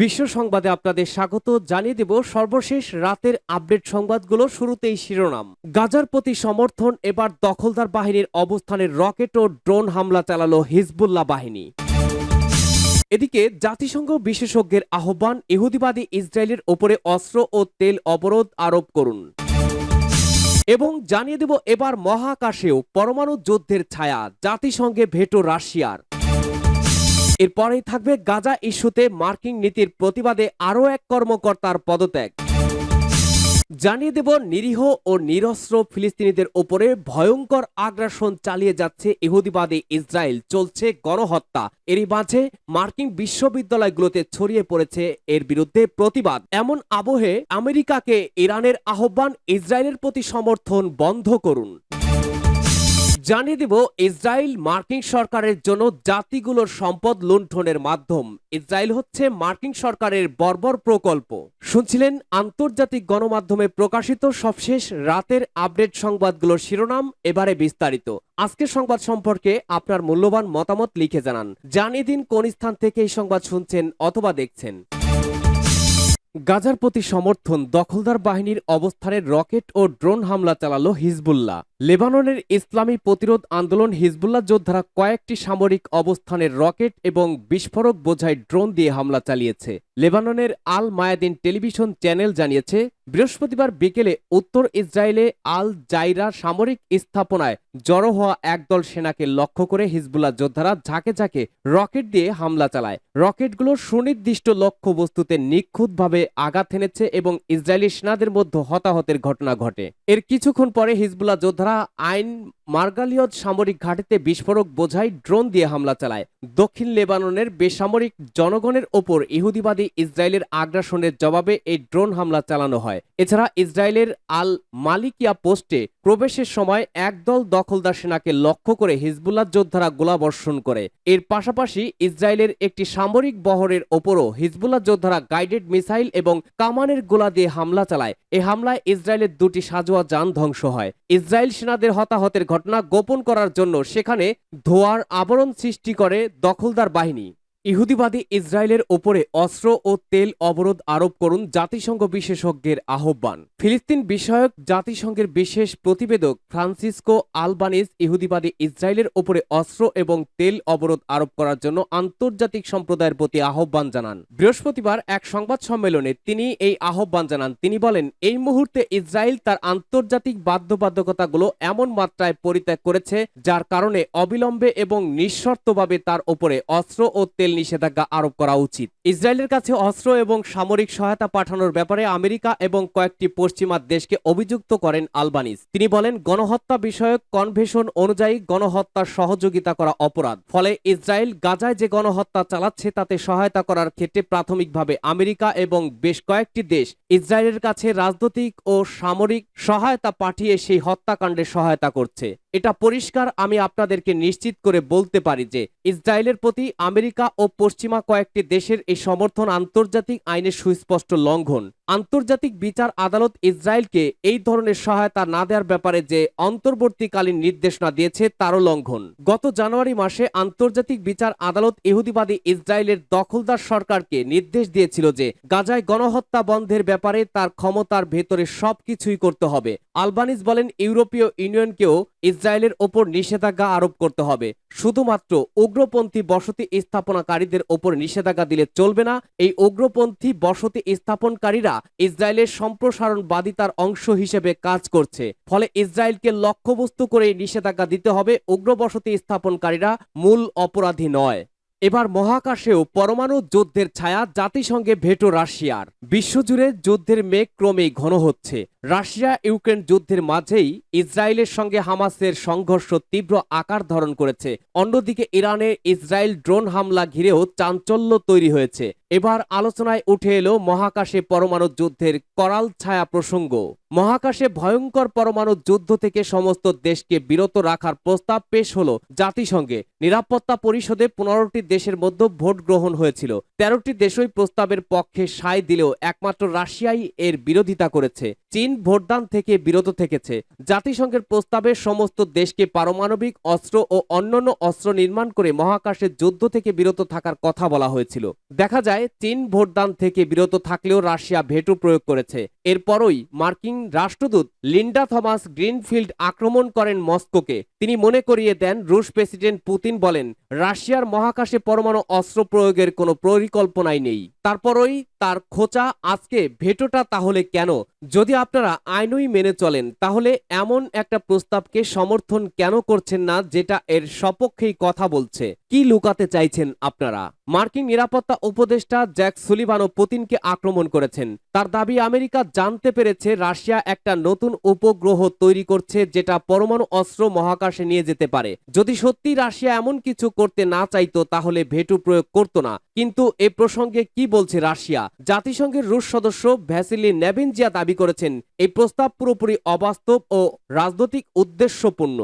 বিশ্ব সংবাদে আপনাদের স্বাগত। জানিয়ে দেব সর্বশেষ রাতের আপডেট সংবাদগুলো শুরুতেই শিরোনাম। গাজার প্রতি সমর্থন, এবার দখলদার বাহিনীর অবস্থানের রকেট ও ড্রোন হামলা চালালো হিজবুল্লাহ বাহিনী। এদিকে জাতিসংঘ বিশেষজ্ঞের আহ্বান, ইহুদিবাদী ইসরায়েলের ওপরে অস্ত্র ও তেল অবরোধ আরোপ করুন। এবং জানিয়ে দেব এবার মহাকাশেও পরমাণু যুদ্ধের ছায়া, জাতিসংঘে ভেটো রাশিয়ার। এরপরেই থাকবে গাজা ইস্যুতে মার্কিন নীতির প্রতিবাদে আরও এক কর্মকর্তার পদত্যাগ। জানিয়ে দেব, নিরীহ ও নিরস্ত্র ফিলিস্তিনিদের ওপরে ভয়ঙ্কর আগ্রাসন চালিয়ে যাচ্ছে ইহুদিবাদী ইসরায়েল। চলছে গণহত্যা। এরই মাঝে মার্কিন বিশ্ববিদ্যালয়গুলোতে ছড়িয়ে পড়েছে এর বিরুদ্ধে প্রতিবাদ। এমন আবহে আমেরিকাকে ইরানের আহ্বান ইসরায়েলের প্রতি সমর্থন বন্ধ করুন। জানিয়ে দিব, ইসরায়েল মার্কিন সরকারের জন্য জাতিগুলোর সম্পদ লুণ্ঠনের মাধ্যম। ইসরায়েল হচ্ছে মার্কিন সরকারের বর্বর প্রকল্প। শুনছিলেন আন্তর্জাতিক গণমাধ্যমে প্রকাশিত সবশেষ রাতের আপডেট সংবাদগুলোর শিরোনাম, এবারে বিস্তারিত। আজকের সংবাদ সম্পর্কে আপনার মূল্যবান মতামত লিখে জানান। জানিয়ে দিন কোন স্থান থেকে এই সংবাদ শুনছেন অথবা দেখছেন। গাজার প্রতি সমর্থন দখলদার বাহিনীর অবস্থানে রকেট ও ড্রোন হামলা চালালো হিজবুল্লাহ। লেবাননের ইসলামী প্রতিরোধ আন্দোলন হিজবুল্লাহ যোদ্ধারা কয়েকটি সামরিক অবস্থানের রকেট এবং বিস্ফোরক বোঝায় ড্রোন দিয়ে হামলা চালিয়েছে। লেবাননের আল মায়াদিন টেলিভিশন চ্যানেল জানিয়েছে, বৃহস্পতিবার বিকেলে উত্তর ইসরায়েলে আল জাইরা সামরিক স্থাপনায় জড়ো হওয়া একদল সেনাকে লক্ষ্য করে হিজবুল্লাহ যোদ্ধারা ঝাঁকে ঝাঁকে রকেট দিয়ে হামলা চালায়। রকেটগুলো সুনির্দিষ্ট লক্ষ্যবস্তুতে নিখুঁতভাবে আঘাত এনেছে এবং ইসরায়েলি সেনাদের মধ্যে হতাহতের ঘটনা ঘটে। এর কিছুক্ষণ পরে হিজবুল্লাহ যোদ্ধারা আইন মার্গালিয়ত সামরিক ঘাটিতে বিস্ফোরক বোঝাই ড্রোন দিয়ে হামলা চালায়। দক্ষিণ লেবাননের বেসামরিক জনগণের ওপর ইহুদিবাদী ইসরায়েলের আগ্রাসনের জবাবে এই ড্রোন হামলা চালানো হয়। এছাড়া ইসরায়েলের আল মালিকিয়া পোস্টে প্রবেশের সময় একদল দখলদার সেনাকে লক্ষ্য করে হিজবুল্লাহ যোদ্ধারা গোলাবর্ষণ করে। এর পাশাপাশি ইসরায়েলের একটি সামরিক বহরের ওপরও হিজবুল্লাহ যোদ্ধারা গাইডেড মিসাইল এবং কামানের গোলা দিয়ে হামলা চালায়। এ হামলায় ইসরায়েলের দুটি সাজোয়া যান ধ্বংস হয়। ইসরায়েল সেনাদের হতাহতের ঘটনা গোপন করার জন্য সেখানে ধোয়ার আবরণ সৃষ্টি করে দখলদার বাহিনী। ইহুদিবাদী ইসরায়েলের ওপরে অস্ত্র ও তেল অবরোধ আরোপ করুন জাতিসংঘ বিশেষজ্ঞের আহ্বান। ফিলিস্তিন বিষয়ক জাতিসংঘের বিশেষ প্রতিবেদক ফ্রান্সিসকো আলবানিস ইহুদিবাদী ইসরায়েলের ওপরে অস্ত্র এবং তেল অবরোধ আরোপ করার জন্য আন্তর্জাতিক সম্প্রদায়ের প্রতি আহ্বান জানান। বৃহস্পতিবার এক সংবাদ সম্মেলনে তিনি এই আহ্বান জানান। তিনি বলেন, এই মুহূর্তে ইসরায়েল তার আন্তর্জাতিক বাধ্যবাধকতাগুলো এমন মাত্রায় পরিত্যাগ করেছে, যার কারণে অবিলম্বে এবং নিঃশর্তভাবে তার ওপরে অস্ত্র ও তেল নিষেধাজ্ঞা আরোপ করা উচিত। ইসরায়েলের কাছে অস্ত্র এবং সামরিক সহায়তা পাঠানোর ব্যাপারে আমেরিকা এবং কয়েকটি পশ্চিমা দেশকে অভিযুক্ত করেন আলবানিস। তিনি বলেন, গণহত্যা বিষয়ক কনভেশন অনুযায়ী গণহত্যার সহযোগিতা করা অপরাধ। ফলে ইসরায়েল গাজায় যে গণহত্যা চালাচ্ছে, তাতে সহায়তা করার ক্ষেত্রে প্রাথমিকভাবে আমেরিকা এবং বেশ কয়েকটি দেশ ইসরায়েলের কাছে রাজনৈতিক ও সামরিক সহায়তা পাঠিয়ে সেই হত্যাকাণ্ডে সহায়তা করছে। এটা পরিষ্কার, আমি আপনাদেরকে নিশ্চিত করে বলতে পারি যে, ইসরায়েলের প্রতি আমেরিকা ও পশ্চিমা কয়েকটি দেশের এই সমর্থন আন্তর্জাতিক আইনের সুস্পষ্ট লঙ্ঘন। আন্তর্জাতিক বিচার আদালত ইসরায়েলকে এই ধরনের সহায়তা না দেওয়ার ব্যাপারে যে অন্তর্বর্তীকালীন নির্দেশনা দিয়েছে, তারও লঙ্ঘন। গত জানুয়ারি মাসে আন্তর্জাতিক বিচার আদালত ইহুদিবাদী ইসরায়েলের দখলদার সরকারকে নির্দেশ দিয়েছিল যে, গাজায় গণহত্যা বন্ধের ব্যাপারে তার ক্ষমতার ভেতরে সবকিছুই করতে হবে। আলবানিস বলেন, ইউরোপীয় ইউনিয়নকেও ইসরায়েলের ওপর নিষেধাজ্ঞা আরোপ করতে হবে। শুধুমাত্র উগ্রপন্থী বসতি স্থাপনাকারীদের ওপর নিষেধাজ্ঞা দিলে চলবে না। এই উগ্রপন্থী বসতি স্থাপনকারীরা ইসরায়েলের সম্প্রসারণবাদিতার অংশ হিসেবে কাজ করছে। ফলে ইসরায়েলকে লক্ষ্যবস্তু করে নিষেধাজ্ঞা দিতে হবে উগ্রবসতি স্থাপনকারীরা মূল অপরাধী নয়। এবার মহাকাশেও পরমাণু যুদ্ধের ছায়া জাতিসংঘে ভেটো রাশিয়ার। বিশ্বজুড়ে যুদ্ধের মেঘ ক্রমেই ঘন হচ্ছে। রাশিয়া ইউক্রেন যুদ্ধের মাঝেই ইসরায়েলের সঙ্গে হামাসের সংঘর্ষ তীব্র আকার ধারণ করেছে। অন্যদিকে ইরানে ইসরায়েল ড্রোন হামলা ঘিরেও চাঞ্চল্য তৈরি হয়েছে। এবার আলোচনায় উঠে এলো মহাকাশে পরমাণু যুদ্ধের করাল ছায়া প্রসঙ্গ। মহাকাশে ভয়ঙ্কর পরমাণু যুদ্ধ থেকে সমস্ত দেশকে বিরত রাখার প্রস্তাব পেশ হল জাতিসংঘে। নিরাপত্তা পরিষদে পনেরোটি দেশের মধ্যে ভোট গ্রহণ হয়েছিল। তেরোটি দেশই প্রস্তাবের পক্ষে সায় দিলেও একমাত্র রাশিয়াই এর বিরোধিতা করেছে। চীন ভোটদান থেকে বিরত থেকেছে। জাতিসংঘের প্রস্তাবে সমস্ত দেশকে পারমাণবিক অস্ত্র ও অন্যান্য অস্ত্র নির্মাণ করে মহাকাশের যুদ্ধ থেকে বিরত থাকার কথা বলা হয়েছিল। দেখা যায়, চীন ভোটদান থেকে বিরত থাকলেও রাশিয়া ভেটু প্রয়োগ করেছে। এরপরই মার্কিন রাষ্ট্রদূত লিন্ডা থমাস গ্রিনফিল্ড আক্রমণ করেন মস্কোকে। তিনি মনে করিয়ে দেন, রুশ প্রেসিডেন্ট পুতিন বলেন, রাশিয়ার মহাকাশে পরমাণু অস্ত্র প্রয়োগের কোনো পরিকল্পনাই নেই। তারপরই তার খোঁচা, আজকে ভেটোটা তাহলে কেন? যদি আপনারা আইনই মেনে চলেন, তাহলে এমন একটা প্রস্তাবকে সমর্থন কেন করছেন না, যেটা এর সপক্ষেই কথা বলছে? কি লুকাতে চাইছেন আপনারা? মার্কিন নিরাপত্তা উপদেষ্টা জ্যাক সুলিভানো পুতিনকে আক্রমণ করেছেন। তার দাবি, আমেরিকা জানতে পেরেছে রাশিয়া একটা নতুন উপগ্রহ তৈরি করছে যেটা পরমাণু অস্ত্র মহাকাশে নিয়ে যেতে পারে। যদি সত্যি রাশিয়া এমন কিছু করতে না চাইতো, তাহলে ভেটু প্রয়োগ করতো না। কিন্তু এ প্রসঙ্গে কি বলছে রাশিয়া? জাতিসংঘের রুশ সদস্য ভ্যাসিলি নেভিনজিয়া দাবি করেছেন, এই প্রস্তাব পুরোপুরি অবাস্তব ও রাজনৈতিক উদ্দেশ্যপূর্ণ।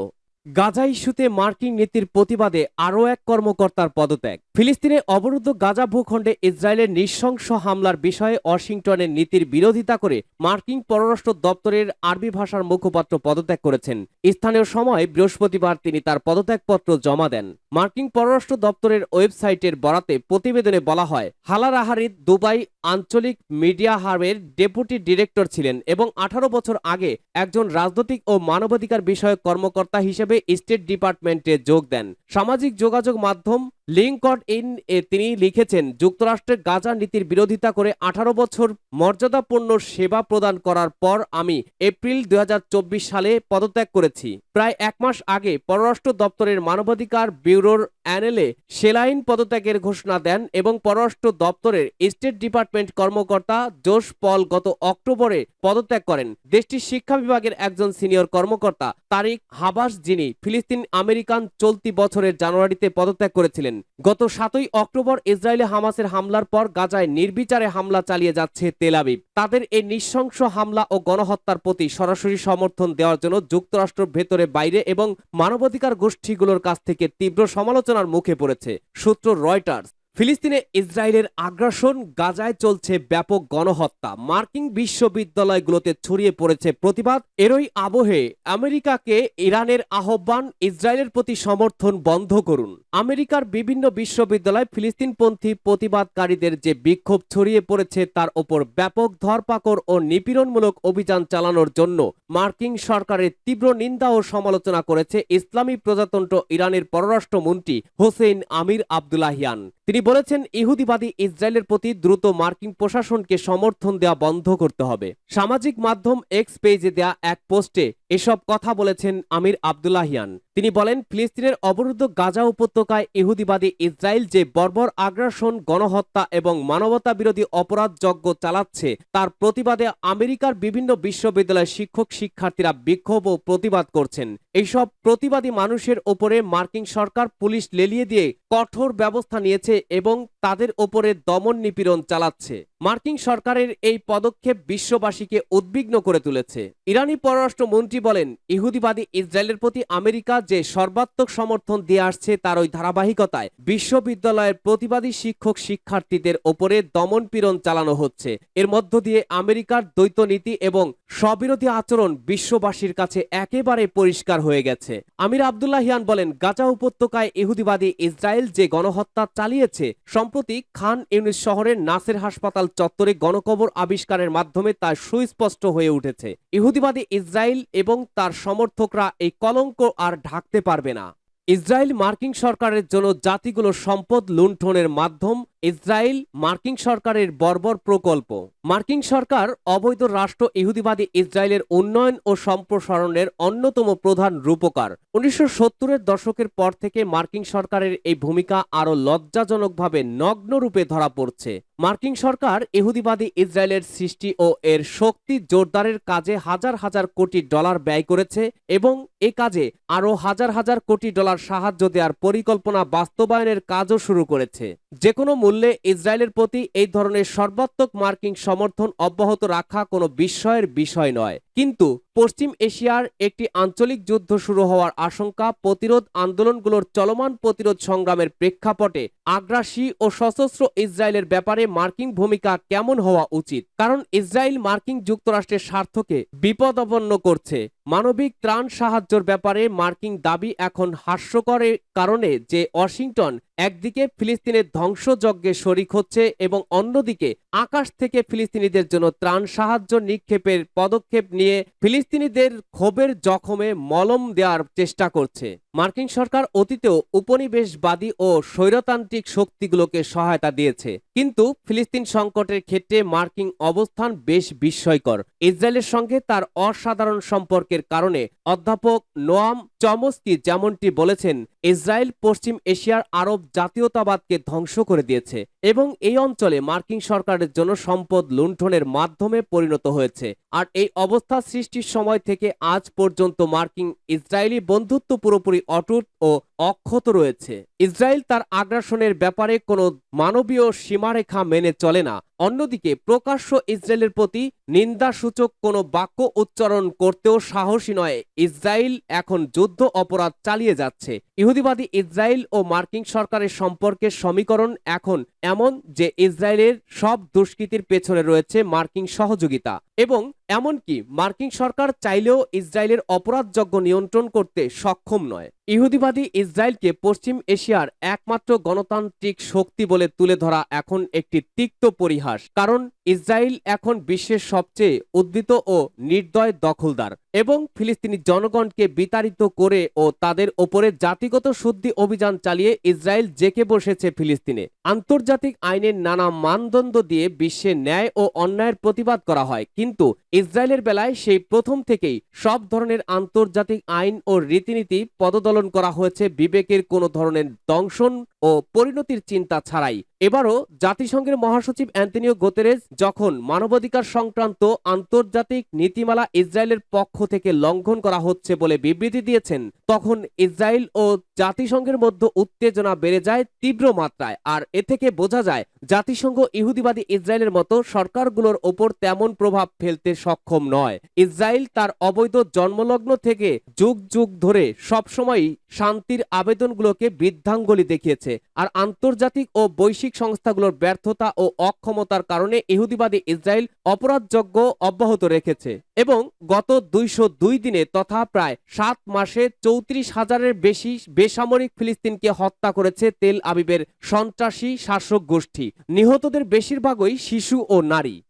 গাজা ইস্যুতে মার্কিন নীতির প্রতিবাদে আরও এক কর্মকর্তার পদত্যাগ। ফিলিস্তিনে অবরুদ্ধ গাজা ভূখণ্ডে ইসরায়েলের নৃশংস হামলার বিষয়ে ওয়াশিংটনের নীতির বিরোধিতা করে মার্কিন পররাষ্ট্র দপ্তরের আরবি ভাষার মুখপাত্র পদত্যাগ করেছেন। স্থানীয় সময় বৃহস্পতিবার তিনি তার পদত্যাগপত্র জমা দেন। মার্কিন পররাষ্ট্র দপ্তরের ওয়েবসাইটের বরাতে প্রতিবেদনে বলা হয় হালার আহারিদ দুবাই আঞ্চলিক মিডিয়া হাবের ডেপুটি ডিরেক্টর ছিলেন এবং আঠারো বছর আগে একজন রাজনৈতিক ও মানবাধিকার বিষয়ক কর্মকর্তা হিসেবে স্টেট ডিপার্টমেন্টে যোগ দেন। সামাজিক যোগাযোগ মাধ্যম লিঙ্কড ইন এ তিনি লিখেছেন, যুক্তরাষ্ট্রের গাজা নীতির বিরোধিতা করে আঠারো বছর মর্যাদাপূর্ণ সেবা প্রদান করার পর আমি এপ্রিল দু হাজার চব্বিশ সালে পদত্যাগ করেছি। প্রায় এক মাস আগে পররাষ্ট্র দপ্তরের মানবাধিকার ব্যুরোর অ্যানেলে সেলাইন পদত্যাগের ঘোষণা দেন এবং পররাষ্ট্র দপ্তরের স্টেট ডিপার্টমেন্ট কর্মকর্তা জোশ পল গত অক্টোবরে পদত্যাগ করেন। দেশটির শিক্ষা বিভাগের একজন সিনিয়র কর্মকর্তা তারিক হাবাস যিনি ফিলিস্তিন আমেরিকান চলতি বছরের জানুয়ারিতে পদত্যাগ করেছিলেন। গত সাতই অক্টোবর ইসরায়েলে হামাসের হামলার পর গাজায় নির্বিচারে হামলা চালিয়ে যাচ্ছে তেলাবিব তাদের এই নৃশংস হামলা ও গণহত্যার প্রতি সরাসরি সমর্থন দেওয়ার জন্য যুক্তরাষ্ট্র ভেতরে বাইরে এবং মানবাধিকার গোষ্ঠীগুলোর কাছ থেকে তীব্র সমালোচনার মুখে পড়েছে, সূত্র রয়টার্স। ফিলিস্তিনে ইসরায়েলের আগ্রাসন গাজায় চলছে ব্যাপক গণহত্যা। মার্কিন বিশ্ববিদ্যালয়গুলোতে ছড়িয়ে পড়েছে প্রতিবাদ। এরই আবহে আমেরিকাকে ইরানের আহ্বান ইসরায়েলের প্রতি সমর্থন বন্ধ করুন। আমেরিকার বিভিন্ন বিশ্ববিদ্যালয় ফিলিস্তিনপন্থী প্রতিবাদকারীদের যে বিক্ষোভ ছড়িয়ে পড়েছে তার ওপর ব্যাপক ধরপাকড় ও নিপীড়নমূলক অভিযান চালানোর জন্য মার্কিন সরকারের তীব্র নিন্দা ও সমালোচনা করেছে ইসলামী প্রজাতন্ত্র ইরানের পররাষ্ট্রমন্ত্রী হোসেন আমির আবদুল্লাহিয়ান। তিনি বলেছেন, ইহুদিবাদী ইসরায়েলের প্রতি দ্রুত মার্কিন প্রশাসনকে সমর্থন দেওয়া বন্ধ করতে হবে। সামাজিক মাধ্যম এক্স পেজে দেয়া এক পোস্টে এসব কথা বলেছেন আমির আবদুল্লাহিয়ান। তিনি বলেন, ফিলিস্তিনের অবরুদ্ধ গাজা উপত্যকায় ইহুদিবাদী ইসরায়েল যে বর্বর আগ্রাসন, গণহত্যা এবং মানবতা বিরোধী অপরাধ যজ্ঞ চালাচ্ছে, তার প্রতিবাদে আমেরিকার বিভিন্ন বিশ্ববিদ্যালয়ের শিক্ষক শিক্ষার্থীরা বিক্ষোভ ও প্রতিবাদ করছেন। এইসব প্রতিবাদী মানুষের ওপরে মার্কিন সরকার পুলিশ লেলিয়ে দিয়ে কঠোর ব্যবস্থা নিয়েছে এবং তাদের ওপরে দমন নিপীড়ন চালাচ্ছে। মার্কিন সরকারের এই পদক্ষেপ বিশ্ববাসীকে উদ্বিগ্ন করে তুলেছে। ইরানি পররাষ্ট্রমন্ত্রী বলেন, ইহুদিবাদী ইসরায়েলের প্রতি আমেরিকা যে সর্বাত্মক সমর্থন দিয়ে আসছে তার ওই ধারাবাহিকতায় বিশ্ববিদ্যালয়ের প্রতিবাদী শিক্ষক শিক্ষার্থীদের ওপরে দমন পীড়ন চালানো হচ্ছে। এর মধ্য দিয়ে আমেরিকার দ্বৈত নীতি এবং স্ববিরোধী আচরণ বিশ্ববাসীর কাছে একেবারে পরিষ্কার হয়ে গেছে। আমির আবদুল্লাহিয়ান বলেন, গাজা উপত্যকায় ইহুদিবাদী ইসরায়েল যে গণহত্যা চালিয়েছে, সম্প্রতি খান ইউনিস শহরের নাসের হাসপাতাল চত্বরে গণকবর আবিষ্কারের মাধ্যমে তা সুস্পষ্ট হয়ে উঠেছে। ইহুদিবাদী ইসরায়েল এবং তার সমর্থকরা এই কলঙ্ক আর ঢাকতে পারবে না। ইসরায়েল মার্কিন সরকারের জন্য জাতিগুলোর সম্পদ লুণ্ঠনের মাধ্যম ইসরায়েল মার্কিন সরকারের বর্বর প্রকল্প। মার্কিন সরকার অবৈধ রাষ্ট্র ইহুদিবাদী ইসরায়েলের উন্নয়ন ও সম্প্রসারণের অন্যতম প্রধান রূপকার। উনিশশো সত্তরের দশকের পর থেকে মার্কিন সরকারের এই ভূমিকা আরও লজ্জাজনকভাবে নগ্নরূপে ধরা পড়ছে। মার্কিন সরকার ইহুদিবাদী ইসরায়েলের সৃষ্টি ও এর শক্তি জোরদারের কাজে হাজার হাজার কোটি ডলার ব্যয় করেছে এবং এ কাজে আরও হাজার হাজার কোটি ডলার সাহায্য দেওয়ার পরিকল্পনা বাস্তবায়নের কাজও শুরু করেছে। যে কোনো মূল্যে ইসরায়েলের প্রতি এই ধরনের সর্বাত্মক মার্কিং সমর্থন অব্যাহত রাখা কোনো বিস্ময়ের বিষয় নয়। কিন্তু পশ্চিম এশিয়ার একটি আঞ্চলিক যুদ্ধ শুরু হওয়ার আশঙ্কা প্রতিরোধ আন্দোলনগুলোর চলমান প্রতিরোধ সংগ্রামের প্রেক্ষাপটে আগ্রাসী ও সশস্ত্র ইসরায়েলের ব্যাপারে মার্কিন ভূমিকা কেমন হওয়া উচিত? কারণ ইসরায়েল মার্কিন যুক্তরাষ্ট্রের স্বার্থকে বিপদ বিপদাপন্ন করছে। মানবিক ত্রাণ সাহায্যের ব্যাপারে মার্কিন দাবি এখন হাস্যকরের কারণে যে ওয়াশিংটন একদিকে ফিলিস্তিনের ধ্বংসযজ্ঞে শরিক হচ্ছে এবং অন্যদিকে আকাশ থেকে ফিলিস্তিনিদের জন্য ত্রাণ সাহায্য নিক্ষেপের পদক্ষেপ নিয়ে ফিলিস্তিনিদের ক্ষোভের জখমে মলম দেওয়ার চেষ্টা করছে। মার্কিন সরকার অতীতেও উপনিবেশবাদী ও স্বৈরতান্ত্রিক শক্তিগুলোকে সহায়তা দিয়েছে। কিন্তু ফিলিস্তিন সংকটের ক্ষেত্রে মার্কিন অবস্থান বেশ বিস্ময়কর। ইসরায়েলের সঙ্গে তার অসাধারণ সম্পর্কের কারণে অধ্যাপক নোয়াম চমস্কি যেমনটি বলেছেন, ইসরায়েল পশ্চিম এশিয়ার আরব জাতীয়তাবাদকে ধ্বংস করে দিয়েছে এবং এই অঞ্চলে মার্কিন সরকারের জন্য সম্পদ লুণ্ঠনের মাধ্যমে পরিণত হয়েছে। আর এই অবস্থা সৃষ্টির সময় থেকে আজ পর্যন্ত মার্কিন ইসরায়েলি বন্ধুত্ব পুরোপুরি অটুট ও অক্ষত রয়েছে। ইসরায়েল তার আগ্রাসনের ব্যাপারে কোনো মানবীয় সীমারেখা মেনে চলে না। অন্যদিকে প্রকাশ্য ইসরায়েলের প্রতি নিন্দাসূচক কোনো বাক্য উচ্চারণ করতেও সাহসী নয়। ইসরায়েল এখন যুদ্ধ অপরাধ চালিয়ে যাচ্ছে। ইহুদিবাদী ইসরায়েল ও মার্কিন সরকারের সম্পর্কের সমীকরণ এখন এমন যে ইসরায়েলের সব দুষ্কৃতির পেছনে রয়েছে মার্কিন সহযোগিতা। এবং এমনকি মার্কিন সরকার চাইলেও ইসরায়েলের অপরাধযোগ্য নিয়ন্ত্রণ করতে সক্ষম নয়। ইহুদিবাদী ইসরায়েলকে পশ্চিম এশিয়ার একমাত্র গণতান্ত্রিক শক্তি বলে তুলে ধরা এখন একটি তিক্ত পরিহাস, কারণ ইসরায়েল এখন বিশ্বের সবচেয়ে উদ্দিত ও নির্দয় দখলদার। এবং ফিলিস্তিনি জনগণকে বিতাড়িত করে ও তাদের ওপরে জাতিগত শুদ্ধি অভিযান চালিয়ে ইসরায়েল জেকে বসেছে ফিলিস্তিনে। আন্তর্জাতিক আইনের নানা মানদণ্ড দিয়ে বিশ্বে ন্যায় ও অন্যায়ের প্রতিবাদ করা হয়। কিন্তু ইসরায়েলের বেলায় সেই প্রথম থেকেই সব ধরনের আন্তর্জাতিক আইন ও রীতিনীতি পদদলন করা হয়েছে বিবেকের কোনো ধরনের দংশন ও পরিণতির চিন্তা ছাড়াই। এবারও জাতিসংঘের মহাসচিব অ্যান্টনিও গোতেরেজ যখন মানবাধিকার সংক্রান্ত আন্তর্জাতিক নীতিমালা ইসরায়েলের পক্ষ থেকে লঙ্ঘন করা হচ্ছে বলে বিবৃতি দিয়েছেন, তখন ইসরায়েল ও জাতিসংঘের মধ্যে উত্তেজনা বেড়ে যায় তীব্র মাত্রায়। আর এ থেকে বোঝা যায়, জাতিসংঘ ইহুদিবাদী ইসরায়েলের মতো সরকারগুলোর ওপর তেমন প্রভাব ফেলতে সক্ষম নয়। ইসরায়েল তার অবৈধ জন্মলগ্ন থেকে যুগ যুগ ধরে সবসময়ই শান্তির আবেদনগুলোকে বৃদ্ধাঙ্গুলি দেখিয়েছে আর আন্তর্জাতিক ও বৈশ্বিক সংস্থাগুলোর ব্যর্থতা ও অক্ষমতার কারণে ইহুদিবাদী ইসরায়েল অপরাধযোগ্য অব্যাহত রেখেছে এবং গত দুইশো দুই দিনে তথা প্রায় সাত মাসে চৌত্রিশ হাজারের বেশি বেসামরিক ফিলিস্তিনকে হত্যা করেছে তেল আবিবের সন্ত্রাসী শাসক গোষ্ঠী। নিহতদের বেশিরভাগই শিশু ও নারী।